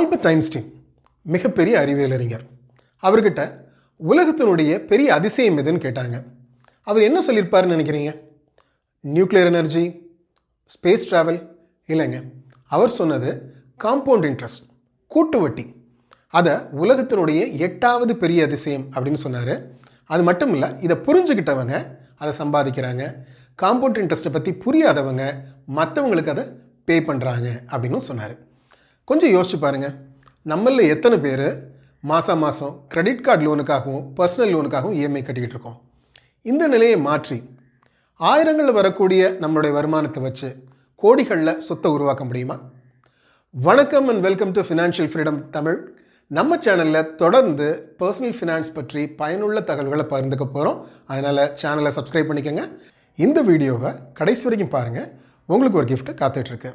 Albert Einstein மிகப்பெரிய அறிவியல் அறிஞர் அவர்கிட்ட உலகத்தினுடைய பெரிய அதிசயம் எதுன்னு கேட்டாங்க. அவர் என்ன சொல்லியிருப்பாருன்னு நினைக்கிறீங்க? நியூக்ளியர் எனர்ஜி ஸ்பேஸ் ட்ராவல் இல்லைங்க. அவர் சொன்னது காம்பவுண்ட் இன்ட்ரெஸ்ட் கூட்டு வட்டி. அதை உலகத்தினுடைய எட்டாவது பெரிய அதிசயம் அப்படின்னு சொன்னார். அது மட்டும் இல்லை இதை புரிஞ்சுக்கிட்டவங்க அதை சம்பாதிக்கிறாங்க. காம்பவுண்ட் இன்ட்ரெஸ்ட்டை பற்றி புரியாதவங்க மற்றவங்களுக்கு அதை பே பண்ணுறாங்க அப்படின்னு சொன்னார். கொஞ்சம் யோசிச்சு பாருங்கள் நம்மளில் எத்தனை பேர் மாதம் மாதம் கிரெடிட் கார்டு லோனுக்காகவும் பர்சனல் லோனுக்காகவும் இஎம்ஐ கட்டிக்கிட்டு இருக்கோம். இந்த நிலையை மாற்றி ஆயிரங்களில் வரக்கூடிய நம்மளுடைய வருமானத்தை வச்சு கோடிகளில் சொத்தை உருவாக்க முடியுமா? வணக்கம் and welcome to financial freedom Tamil நம்ம சேனலில் தொடர்ந்து பர்சனல் ஃபினான்ஸ் பற்றி பயனுள்ள தகவல்களை பகிர்ந்துக்க போகிறோம் அதனால் சேனலை சப்ஸ்கிரைப் பண்ணிக்கோங்க. இந்த வீடியோவை கடைசி வரைக்கும் பாருங்கள் உங்களுக்கு ஒரு கிஃப்ட்டு காத்துட்ருக்கு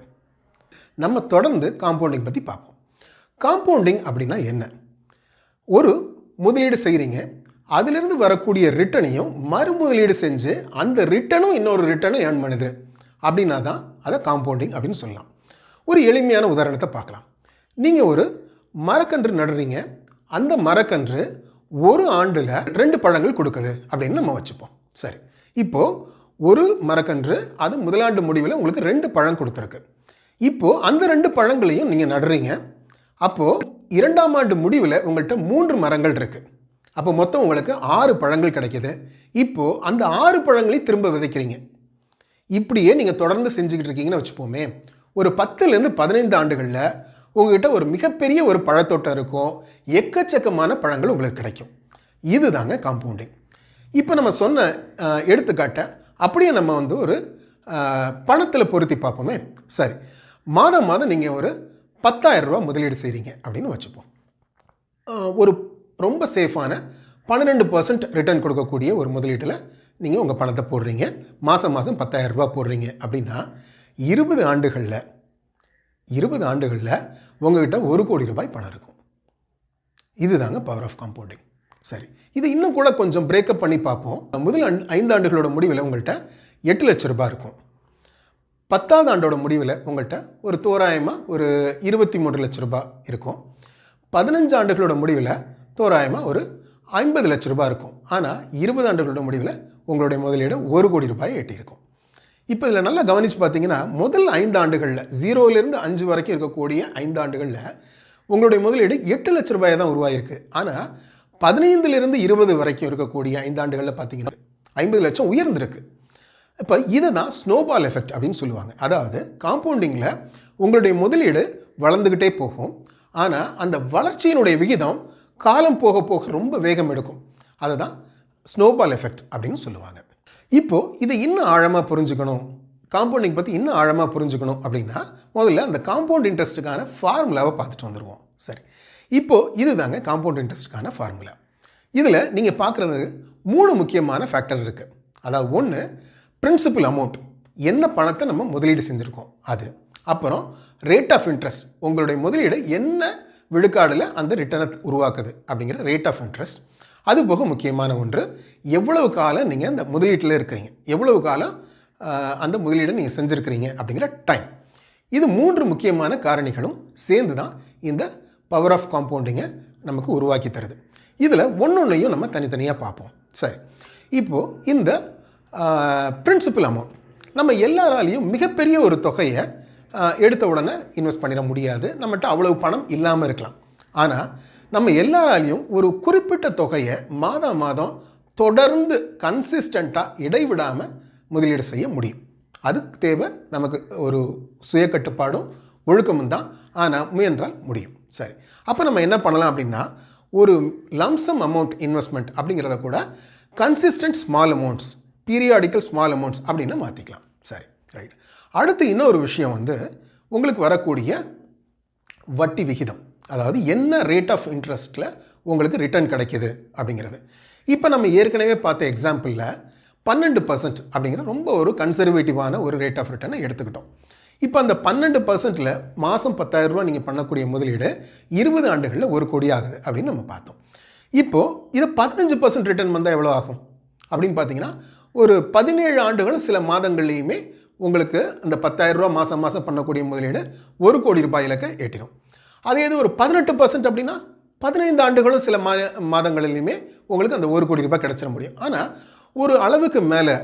நம்ம தொடர்ந்து காம்பவுண்டிங் பற்றி பார்ப்போம். காம்பவுண்டிங் அப்படின்னா என்ன? ஒரு முதலீடு செய்கிறீங்க அதிலிருந்து வரக்கூடிய ரிட்டனையும் மறு முதலீடு செஞ்சு அந்த ரிட்டனும் இன்னொரு ரிட்டனும் ஏர்ன் பண்ணுது. அப்படின்னா தான் அதை காம்பவுண்டிங் அப்படின்னு சொல்லலாம். ஒரு எளிமையான உதாரணத்தை பார்க்கலாம். நீங்கள் ஒரு மரக்கன்று நடுறீங்க. அந்த மரக்கன்று ஒரு ஆண்டில் ரெண்டு பழங்கள் கொடுக்குது அப்படின்னு நம்ம வச்சுப்போம். சரி. இப்போது ஒரு மரக்கன்று அது முதலாண்டு முடிவில் உங்களுக்கு ரெண்டு பழம் கொடுத்துருக்கு. இப்போது அந்த ரெண்டு பழங்களையும் நீங்கள் நடுறீங்க. அப்போது இரண்டாம் ஆண்டு முடிவில் உங்கள்கிட்ட மூன்று மரங்கள் இருக்குது அப்போ மொத்தம் உங்களுக்கு ஆறு பழங்கள் கிடைக்கிது. இப்போது அந்த ஆறு பழங்களையும் திரும்ப விதைக்கிறீங்க. இப்படியே நீங்கள் தொடர்ந்து செஞ்சுக்கிட்டு இருக்கீங்கன்னு வச்சுப்போமே. ஒரு பத்துலேருந்து பதினைந்து ஆண்டுகளில் உங்ககிட்ட ஒரு மிகப்பெரிய ஒரு பழத்தோட்டம் இருக்கும். எக்கச்சக்கமான பழங்கள் உங்களுக்கு கிடைக்கும். இதுதாங்க காம்பவுண்டிங். இப்போ நம்ம சொன்ன எடுத்துக்காட்டை அப்படியே நம்ம வந்து ஒரு பணத்தில் பொருத்தி பார்ப்போமே. சரி. மாதம் மாதம் நீங்கள் ஒரு 10000 முதலீடு செய்கிறீங்க அப்படின்னு வச்சுப்போம். ஒரு ரொம்ப சேஃபான பன்னிரெண்டு பர்சன்ட் ரிட்டர்ன் கொடுக்கக்கூடிய ஒரு முதலீட்டில் நீங்கள் உங்கள் பணத்தை போடுறீங்க. மாதம் மாதம் பத்தாயிரம் ரூபா போடுறீங்க அப்படின்னா இருபது ஆண்டுகளில் இருபது ஆண்டுகளில் உங்ககிட்ட ஒரு கோடி ரூபாய் பணம் இருக்கும். இதுதாங்க பவர் ஆஃப் காம்பவுண்டிங் சரி இது இன்னும் கூட கொஞ்சம் பிரேக்கப் பண்ணி பார்ப்போம். முதல் ஐந்து ஆண்டுகளோட முடிவில் உங்கள்கிட்ட எட்டு லட்ச ரூபாய் இருக்கும். பத்தாவது ஆண்டோட முடிவில் உங்கள்கிட்ட ஒரு தோராயமாக ஒரு இருபத்தி மூன்று லட்ச ரூபாய் இருக்கும். பதினஞ்சு ஆண்டுகளோட முடிவில் தோராயமாக ஒரு ஐம்பது லட்ச ரூபாய் இருக்கும். ஆனால் இருபது ஆண்டுகளோட முடிவில் உங்களுடைய முதலீடு ஒரு கோடி ரூபாயை எட்டியிருக்கும். இப்போ இதில் நல்லா கவனித்து பார்த்தீங்கன்னா முதல் ஐந்து ஆண்டுகளில் ஜீரோலேருந்து அஞ்சு வரைக்கும் இருக்கக்கூடிய ஐந்து ஆண்டுகளில் உங்களுடைய முதலீடு எட்டு லட்ச ரூபாயை தான் உருவாயிருக்கு. ஆனால் பதினைந்துலேருந்து இருபது வரைக்கும் இருக்கக்கூடிய ஐந்து ஆண்டுகளில் பார்த்தீங்கன்னா ஐம்பது லட்சம் உயர்ந்திருக்கு. இப்போ இதை தான் ஸ்னோபால் எஃபெக்ட் அப்படின்னு சொல்லுவாங்க. அதாவது காம்பவுண்டிங்கில் உங்களுடைய முதலீடு வளர்ந்துக்கிட்டே போகும். ஆனால் அந்த வளர்ச்சியினுடைய விகிதம் காலம் போக போக ரொம்ப வேகம் எடுக்கும். அதை தான் ஸ்னோபால் எஃபெக்ட் அப்படின்னு சொல்லுவாங்க. இப்போது இதை இன்னும் ஆழமாக புரிஞ்சுக்கணும். காம்பவுண்டிங் பற்றி இன்னும் ஆழமாக புரிஞ்சுக்கணும் அப்படின்னா முதல்ல அந்த காம்பவுண்ட் இன்ட்ரெஸ்ட்டுக்கான ஃபார்முலாவை பார்த்துட்டு வந்துடுவோம் சரி. இப்போது இதுதாங்க காம்பவுண்ட் இன்ட்ரெஸ்ட்டுக்கான ஃபார்முலா இதில் நீங்கள் பார்க்குறது மூணு முக்கியமான ஃபேக்டர் இருக்குது அதாவது ஒன்று பிரின்சிபல் அமௌண்ட் என்ன பணத்தை நம்ம முதலீடு செஞ்சுருக்கோம்? அது. அப்புறம் ரேட் ஆஃப் இன்ட்ரெஸ்ட் உங்களுடைய முதலீடு என்ன விழுக்காடில் அந்த ரிட்டர்னை உருவாக்குது அப்படிங்கிற ரேட் ஆஃப் இன்ட்ரெஸ்ட் அது போக முக்கியமான ஒன்று எவ்வளவு காலம் நீங்கள் அந்த முதலீட்டில் இருக்கிறீங்க? எவ்வளவு காலம் அந்த முதலீடை நீங்கள் செஞ்சுருக்கிறீங்க அப்படிங்கிற டைம் இது மூன்று முக்கியமான காரணிகளும் சேர்ந்து தான் இந்த பவர் ஆஃப் காம்பவுண்டிங்கை நமக்கு உருவாக்கி தருது. இதில் ஒன்றொன்றையும் நம்ம தனித்தனியாக பார்ப்போம். சரி. இப்போது இந்த பிரின்சிபல் அமௌண்ட் நம்ம எல்லாராலையும் மிகப்பெரிய ஒரு தொகையை எடுத்த உடனே இன்வெஸ்ட் பண்ணிட முடியாது. நம்மகிட்ட அவ்வளவு பணம் இல்லாமல் இருக்கலாம். ஆனால் நம்ம எல்லாராலையும் ஒரு குறிப்பிட்ட தொகையை மாதம் மாதம் தொடர்ந்து கன்சிஸ்டண்ட்டாக இடைவிடாமல் முதலீடு செய்ய முடியும். அதுக்கு தேவை நமக்கு ஒரு சுய கட்டுப்பாடும் ஒழுக்கமும் தான். ஆனால் முயன்றால் முடியும். சரி. அப்போ நம்ம என்ன பண்ணலாம் அப்படின்னா ஒரு லம்சம் அமௌண்ட் இன்வெஸ்ட்மெண்ட் அப்படிங்கிறத கூட consistent small amounts periodical small amounts அப்படின்னு மாற்றிக்கலாம் சரி ரைட் அடுத்து இன்னொரு விஷயம் வந்து உங்களுக்கு வரக்கூடிய வட்டி விகிதம். அதாவது என்ன ரேட் ஆஃப் இன்ட்ரெஸ்ட்டில் உங்களுக்கு ரிட்டர்ன் கிடைக்கிது அப்படிங்கிறது. இப்போ நம்ம ஏற்கனவே பார்த்த எக்ஸாம்பிளில் பன்னெண்டு பர்சன்ட் அப்படிங்கிற ரொம்ப ஒரு கன்சர்வேட்டிவான ஒரு ரேட் ஆஃப் ரிட்டர்னை எடுத்துக்கிட்டோம். இப்போ அந்த பன்னெண்டு பர்சன்ட்டில் மாதம் ரூபாய் நீங்கள் பண்ணக்கூடிய முதலீடு இருபது ஆண்டுகளில் ஒரு கோடி ஆகுது அப்படின்னு நம்ம பார்த்தோம். இப்போது இது பதினஞ்சு பர்சன்ட் ரிட்டர்ன் வந்தால் எவ்வளோ ஆகும்? அப்படின்னு பார்த்தீங்கன்னா ஒரு பதினேழு ஆண்டுகள் சில மாதங்கள்லேயுமே உங்களுக்கு அந்த பத்தாயிரம் ரூபா மாதம் மாதம் பண்ணக்கூடிய முதலீடு ஒரு கோடி ரூபாய் இலக்கை எட்டிடும். அதே இது ஒரு பதினெட்டு பர்சன்ட் அப்படின்னா பதினைந்து ஆண்டுகளும் சில மா மாதங்களிலுமே உங்களுக்கு அந்த ஒரு கோடி ரூபாய் கிடச்சிட முடியும். ஆனால் ஒரு அளவுக்கு மேலே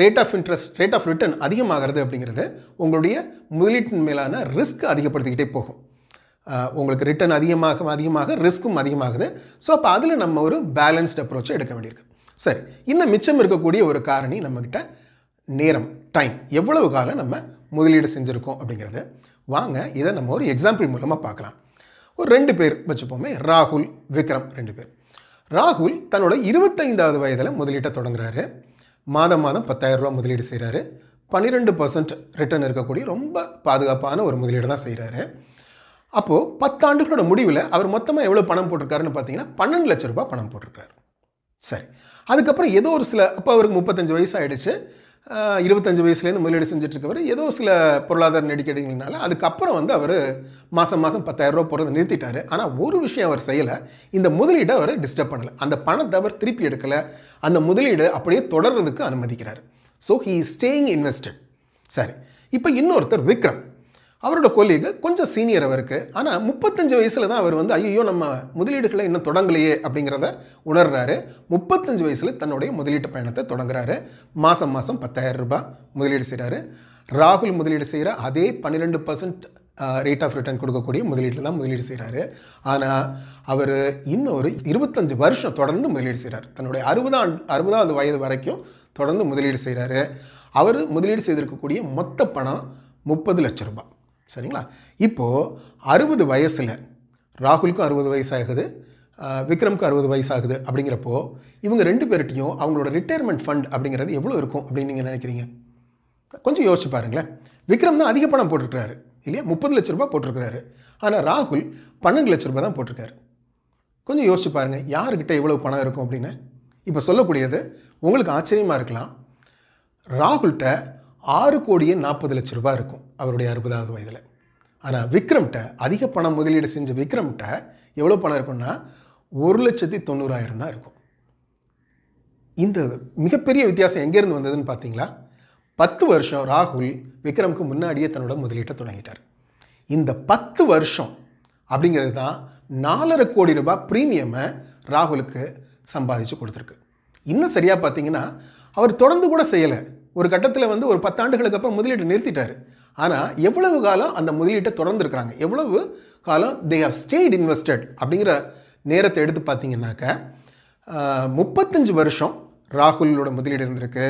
rate of interest rate of return அதிகமாகிறது அப்படிங்கிறது உங்களுடைய முதலீட்டின் மேலான ரிஸ்க் அதிகப்படுத்திக்கிட்டே போகும். உங்களுக்கு ரிட்டர்ன் அதிகமாக அதிகமாக ரிஸ்க்கும் அதிகமாகுது. ஸோ அப்போ அதில் நம்ம ஒரு பேலன்ஸ்ட் அப்ரோச்சை எடுக்க வேண்டியிருக்கு. சரி இன்னும் மிச்சம் இருக்கக்கூடிய ஒரு காரணி நம்மக்கிட்ட நேரம் டைம் எவ்வளவு காலம் நம்ம முதலீடு செஞ்சுருக்கோம் அப்படிங்கிறது. வாங்க இதை நம்ம ஒரு எக்ஸாம்பிள் மூலமாக பார்க்கலாம். ஒரு ரெண்டு பேர் வச்சுப்போமே ராகுல் விக்ரம் ரெண்டு பேர். ராகுல் தன்னோட இருபத்தைந்தாவது வயதில் முதலீட்டை தொடங்குறாரு. மாதம் மாதம் பத்தாயிரரூபா முதலீடு செய்கிறாரு பன்னிரெண்டு பர்சன்ட் ரிட்டர்ன் இருக்கக்கூடிய ரொம்ப பாதுகாப்பான ஒரு முதலீடு தான் செய்கிறாரு அப்போது பத்தாண்டுகளோட முடிவில் அவர் மொத்தமாக எவ்வளோ பணம் போட்டிருக்காருன்னு பார்த்தீங்கன்னா பன்னெண்டு லட்ச ரூபாய் பணம் போட்டிருக்காரு. சரி. அதுக்கப்புறம் ஏதோ ஒரு சில அப்போ அவருக்கு முப்பத்தஞ்சு வயசு ஆகிடுச்சு இருபத்தஞ்சு வயசுலேருந்து முதலீடு செஞ்சுட்டு ஏதோ சில பொருளாதார நெருக்கடிகள்னால அதுக்கப்புறம் வந்து அவர் மாதம் மாதம் பத்தாயிரரூபா போகிறது நிறுத்திட்டார். ஆனால் ஒரு விஷயம் அவர் செய்யலை. இந்த முதலீடை அவர் டிஸ்டர்ப் பண்ணலை. அந்த பணத்தை அவர் திருப்பி எடுக்கலை. அந்த முதலீடு அப்படியே தொடர்றதுக்கு அனுமதிக்கிறார். ஸோ ஹீ ஸ்டேயிங் இன்வெஸ்டட் சரி. இப்போ இன்னொருத்தர் விக்ரம். அவரோட கொலீகு கொஞ்சம் சீனியர் அவருக்கு. ஆனால் முப்பத்தஞ்சு வயசில் தான் அவர் வந்து ஐயோ நம்ம முதலீடுகளை இன்னும் தொடங்கலையே அப்படிங்கிறத உணர்றாரு. முப்பத்தஞ்சு வயசில் தன்னுடைய முதலீட்டு பயணத்தை தொடங்குறாரு. மாதம் மாதம் பத்தாயிரம் ரூபாய் முதலீடு செய்கிறாரு ராகுல் முதலீடு செய்கிற அதே பன்னிரெண்டு பர்சன்ட் ரேட் ஆஃப் ரிட்டர்ன் கொடுக்கக்கூடிய முதலீட்டில் தான் முதலீடு செய்கிறாரு ஆனால் அவர் இன்னொரு இருபத்தஞ்சு வருஷம் தொடர்ந்து முதலீடு செய்கிறார் தன்னுடைய அறுபதாம் அறுபதாவது வயது வரைக்கும் தொடர்ந்து முதலீடு செய்கிறாரு அவர் முதலீடு செய்திருக்கக்கூடிய மொத்த பணம் முப்பது லட்சம் ரூபாய். சரிங்களா? இப்போது அறுபது வயசில் ராகுலுக்கும் அறுபது வயசாகுது விக்ரம்க்கு அறுபது வயசாகுது அப்படிங்கிறப்போ இவங்க ரெண்டு பேர்கிட்டையும் அவங்களோட ரிட்டையர்மெண்ட் ஃபண்ட் அப்படிங்கிறது எவ்வளோ இருக்கும் அப்படின்னு நீங்கள் நினைக்கிறீங்க? கொஞ்சம் யோசிச்சு பாருங்களேன். விக்ரம் தான் அதிக பணம் போட்டிருக்கிறாரு இல்லையா? முப்பது லட்ச ரூபாய் போட்டிருக்கிறாரு. ஆனால் ராகுல் பன்னெண்டு லட்ச ரூபாய் தான் போட்டிருக்காரு. கொஞ்சம் யோசிச்சு பாருங்கள் யாருக்கிட்ட இவ்வளோ பணம் இருக்கும் அப்படின்னு? இப்போ சொல்லக்கூடியது உங்களுக்கு ஆச்சரியமாக இருக்கலாம். ராகுல்கிட்ட ஆறு கோடியே நாற்பது லட்ச ரூபாய் இருக்கும் அவருடைய அறுபதாவது வயதில். ஆனால் விக்ரம்கிட்ட அதிக பணம் முதலீடு செஞ்ச விக்ரம்கிட்ட எவ்வளோ பணம் இருக்கும்னா ஒரு லட்சத்தி தொண்ணூறாயிரம் தான் இருக்கும். இந்த மிகப்பெரிய வித்தியாசம் எங்கேருந்து வந்ததுன்னு பார்த்தீங்களா பத்து வருஷம் ராகுல் விக்ரம்க்கு முன்னாடியே தன்னோட முதலீட்டை தொடங்கிட்டார். இந்த பத்து வருஷம் அப்படிங்கிறது தான் நாலரை கோடி ரூபாய் ப்ரீமியமை ராகுலுக்கு சம்பாதிச்சு கொடுத்துருக்கு. இன்னும் சரியாக பார்த்தீங்கன்னா அவர் தொடர்ந்து கூட செய்யலை. ஒரு கட்டத்தில் வந்து ஒரு பத்தாண்டுகளுக்கு அப்புறம் முதலீடு நிறுத்திட்டார். ஆனால் எவ்வளவு காலம் அந்த முதலீட்டை தொடர்ந்துருக்குறாங்க? எவ்வளவு காலம் தே ஹவ் ஸ்டேட் இன்வெஸ்டட் அப்படிங்கிற நேரத்தை எடுத்து பார்த்தீங்கன்னாக்க முப்பத்தஞ்சு வருஷம் ராகுலோட முதலீடு இருந்திருக்கு.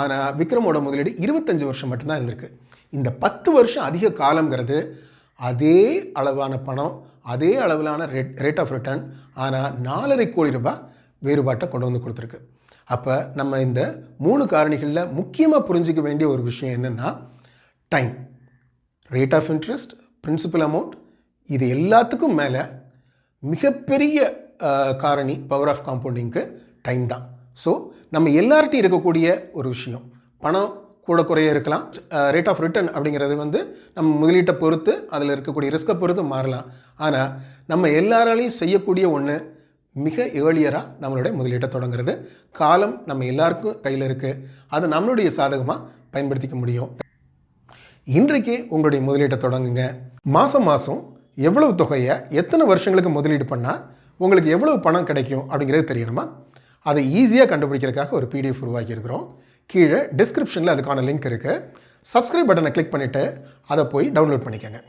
ஆனால் விக்ரமோட முதலீடு இருபத்தஞ்சு வருஷம் மட்டும்தான் இருந்திருக்கு. இந்த பத்து வருஷம் அதிக காலங்கிறது அதே அளவான பணம் அதே அளவிலான ரேட் ரேட் ஆஃப் ரிட்டர்ன் ஆனால் நாலரை கோடி ரூபாய் வேறுபாட்டை கொண்டு வந்து கொடுத்துருக்கு. அப்போ நம்ம இந்த மூணு காரணிகளில் முக்கியமாக புரிஞ்சிக்க வேண்டிய ஒரு விஷயம் என்னென்னா time rate of interest principal amount இது எல்லாத்துக்கும் மேலே மிகப்பெரிய காரணி பவர் ஆஃப் காம்பவுண்டிங்க்கு டைம் தான். ஸோ நம்ம எல்லார்ட்டையும் இருக்கக்கூடிய ஒரு விஷயம். பணம் கூட குறைய இருக்கலாம். ரேட் ஆஃப் ரிட்டர்ன் அப்படிங்கிறது வந்து நம்ம முதலீட்டை பொறுத்து அதில் இருக்கக்கூடிய ரிஸ்க்கை பொறுத்து மாறலாம். ஆனால் நம்ம எல்லாராலையும் செய்யக்கூடிய ஒன்று மிக ஏர்லியராக நம்மளுடைய முதலீட்டை தொடங்குறது. காலம் நம்ம எல்லாருக்கும் கையில் இருக்குது அதை நம்மளுடைய சாதகமாக பயன்படுத்திக்க முடியும். இன்றைக்கே உங்களுடைய முதலீட்டை தொடங்குங்க. மாதம் மாதம் எவ்வளவு தொகையை எத்தனை வருஷங்களுக்கு முதலீடு பண்ணால் உங்களுக்கு எவ்வளவு பணம் கிடைக்கும் அப்படிங்கிறது தெரியணுமா? அதை ஈஸியாக கண்டுபிடிக்கிறதுக்காக ஒரு பிடிஎஃப் உருவாக்கியிருக்கிறோம் கீழே டிஸ்கிரிப்ஷனில் அதுக்கான லிங்க் இருக்குது சப்ஸ்கிரைப் பட்டனை கிளிக் பண்ணிவிட்டு அதை போய் டவுன்லோட் பண்ணிக்கோங்க.